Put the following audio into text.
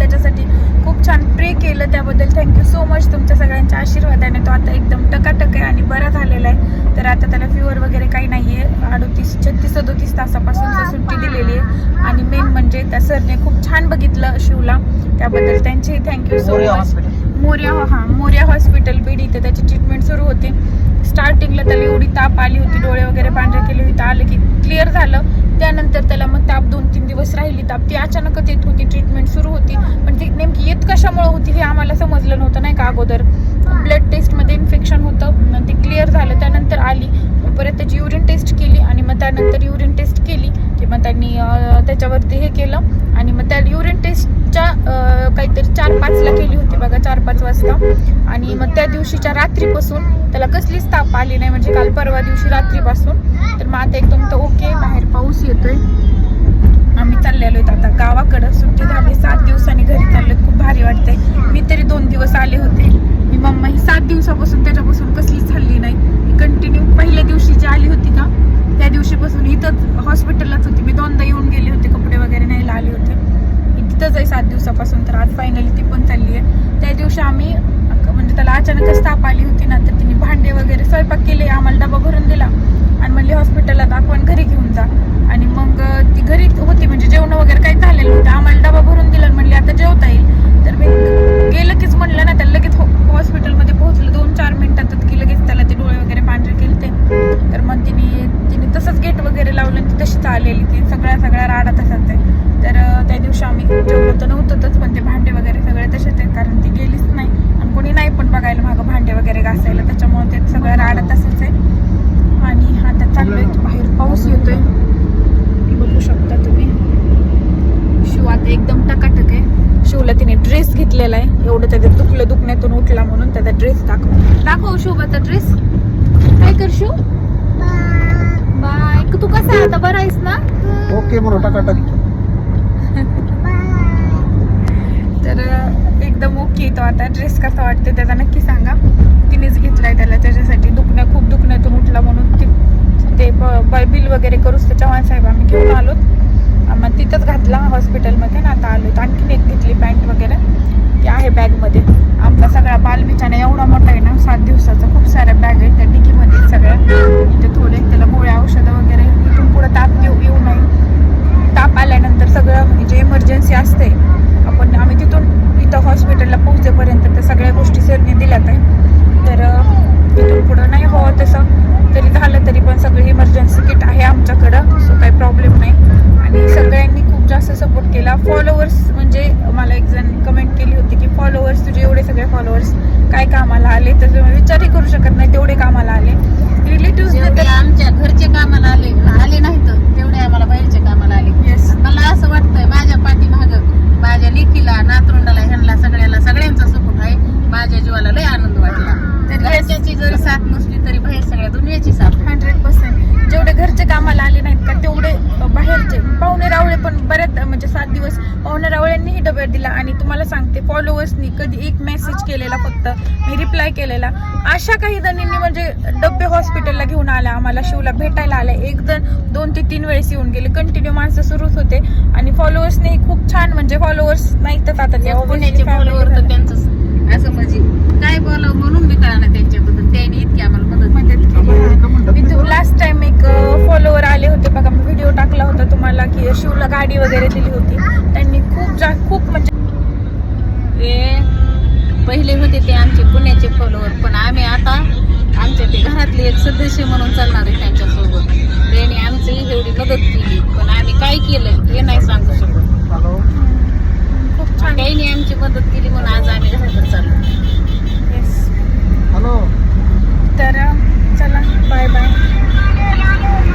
त्याच्यासाठी खूप छान प्रे केलं त्याबद्दल. थँक्यू सो मच तुमच्या सगळ्यांच्या आशीर्वादाने. तो आता एकदम टकाटक आहे आणि बरा झालेला आहे. तर आता त्याला फिवर वगैरे काही नाही आहे अडोतीस छत्तीस सदोतीस तासापासून सुट्टी दिलेली आहे. आणि मेन म्हणजे त्या सरने खूप छान बघितलं शिवला. त्याबद्दल त्यांचेही थँक्यू सो मच मोर्या हा मोर्या हॉस्पिटल बीड इथे त्याची ट्रीटमेंट सुरू होती. स्टार्टिंगला त्याला एवढी ताप आली होती डोळे वगैरे पांढरे केले होते. आले की क्लिअर झालं. त्यानंतर त्याला मग दिवस राहिली ताप ती अचानकच येत होती ट्रीटमेंट सुरू होती. पण ती नेमकी येत कशामुळे होती हे आम्हाला समजलं नव्हतं नाही का अगोदर. ब्लड टेस्टमध्ये इन्फेक्शन होतं मग ते क्लिअर झालं. त्यानंतर आली. परत त्याची युरिन टेस्ट केली आणि मग त्यानंतर युरिन टेस्ट केली. की मग त्यांनी त्याच्यावरती हे केलं. आणि मग त्या युरिन टेस्टच्या काहीतरी चार पाचला केली होती बघा चार पाच वाजता. आणि मग त्या दिवशीच्या रात्रीपासून त्याला कसलीच ताप आली नाही. म्हणजे काल परवा दिवशी रात्रीपासून. तर मग आता एकदम तर ओके बाहेर पाऊस येतोय. आम्ही चाललेलो आहेत. आता गावाकडं सुट्टी झाली सात दिवसांनी घरी चाललो खूप भारी वाटतंय. मी तरी दोन दिवस आले होते. मी मम्मा ही सात दिवसापासून त्याच्यापासून कसलीच हल्ली नाही. कंटिन्यू पहिल्या दिवशी जी आली होती का त्या दिवशीपासून इथंच हॉस्पिटललाच होती. मी दोनदा येऊन गेले होते कपडे वगैरे न्यायला आले होते. मी तिथंच आहे सात दिवसापासून तर आज फायनली ती पण चालली आहे. त्या दिवशी आम्ही म्हणजे त्याला अचानकच ताप आली होती ना तर तिने भांडे वगैरे स्वयंपाक केले आम्हाला डबा भरून दिला. आणि म्हणले हॉस्पिटलला दाखवून घरी घेऊन जा. आणि मग अं, ती घरी होती म्हणजे जेवण वगैरे काही झालेलं नव्हतं आम्हाला डबा भरून दिला आणि म्हणली आता जेवता येईल तर मी गेलं कीच म्हणलं ना त्याला लगेच हो- हॉस्पिटलमध्ये पोहोचलं दोन चार मिनिटातच की लगेच त्याला ते डोळे वगैरे पांढरे केले ते तर मग तिने तिने तसंच गेट वगैरे लावलं आणि ती तशीच आलेली ती सगळ्या राडा तसाच आहे तर त्या दिवशी आम्ही जेवलो तर नव्हतंच पण ते भांडे वगैरे सगळे तसेच आहेत कारण ती गेलीच नाही. आणि कोणी नाही पण बघायला मागं भांडे वगैरे घासायला त्याच्यामुळे ते सगळं राडा तसंच आहे आणि आता चाललोय बाहेर पाऊस येतोय. बघू शकता तुम्ही. शिव आता एकदम टकाटक आहे. शिवला तिने ड्रेस घेतलेला आहे. एवढं त्याच्यात दुखलं दुखण्यातून उठला म्हणून त्याचा ड्रेस दाखव. दाखव शिवबाचा ड्रेस काय कर शिव? बाय. तू कसा आता बरा आहेस ना? ओके म्हणून टाकाटाक तर एकदम ओके तो आता ड्रेस कसा वाटते त्याचा नक्की सांगा. तिनेच घेतलाय त्याला त्याच्यासाठी दुखणं खूप दुखण्यातून उठला म्हणून. ती ते बिल वगैरे करूच त्याच्या साहेब आम्ही घेऊन आलोत. मग तिथंच घातला हॉस्पिटलमध्ये ना आता आलोत. आणखीन एक घेतली पॅन्ट वगैरे. ती आहे बॅगमध्ये आमचा सगळा बालबिछाना एवढा मोठा आहे ना सात दिवसाचा खूप साऱ्या बॅग आहेत त्या डिकीमध्ये सगळ्या इथे थोडे त्याला गोळ्या औषधं वगैरे इथून पुढे ताप येऊ येऊ नये ताप आल्यानंतर सगळं इमर्जन्सी असते आपण आम्ही तिथून इथं हॉस्पिटलला पोहोचेपर्यंत त्या सगळ्या गोष्टी सरने दिल्यात आहे तर अं, इथून पुढं नाही हवं तसं तरी झालं तरी पण सगळं इमर्जन्सी किट आहे आमच्याकडं सो काही प्रॉब्लेम नाही आणि सगळ्यांनी खूप जास्त सपोर्ट केला फॉलोअर्स म्हणजे मला एक जण कमेंट केली होती की फॉलोअर्स तुझे एवढे सगळे फॉलोअर्स काय कामाला आले तर तुम्ही विचारही करू शकत नाही तेवढे कामाला आले रिलेटिव्ह जेवढे आमच्या घरचे कामाला आले आले नाहीत तेवढे आम्हाला बाहेरचे कामाला आले येस मला असं वाटतंय माझ्या पाठीमाग माझ्या लेकीला नातरुंडाला ह्यांना सगळ्याला सगळ्यांचा सपोर्ट आहे माझ्या जीवाला लय आनंद वाटला तर घरच्याची जरी साथ नसली तरी बाहेर सगळ्या दुनियाची साथ आहे. हंड्रेड पर्सेंट जेवढे घरचे कामाला आले नाहीत का तेवढे बाहेरचे पाहुणे रावळे पण बऱ्याच म्हणजे सात दिवस पाहुणे रावळ्यांनीही डबे दिला आणि तुम्हाला सांगते फॉलोअर्सनी कधी एक मेसेज केलेला फक्त मी रिप्लाय केलेला. अशा काही जणींनी म्हणजे डबे हॉस्पिटलला घेऊन आल्या आम्हाला शिवला भेटायला आल्या एक जण दोन ते तीन वेळेस येऊन गेले. कंटिन्यू माणसं सुरूच होते. आणि फॉलोअर्सने खूप छान म्हणजे फॉलोअर्स नाहीतच आता ते पुण्याचे फॉलोवर तर त्यांचं असं म्हणजे काय बोलावं म्हणून मी कळा ना त्यांच्याबद्दल. आपली एक सदस्य म्हणून चालणार आहे त्यांच्यासोबत. त्यांनी आमची एवढी मदत केली. पण आम्ही काय केलं हे नाही सांगू शकत. खूप छान. आमची मदत केली म्हणून आज आम्ही घराकडे चाललो. हॅलो. तर चला बाय बाय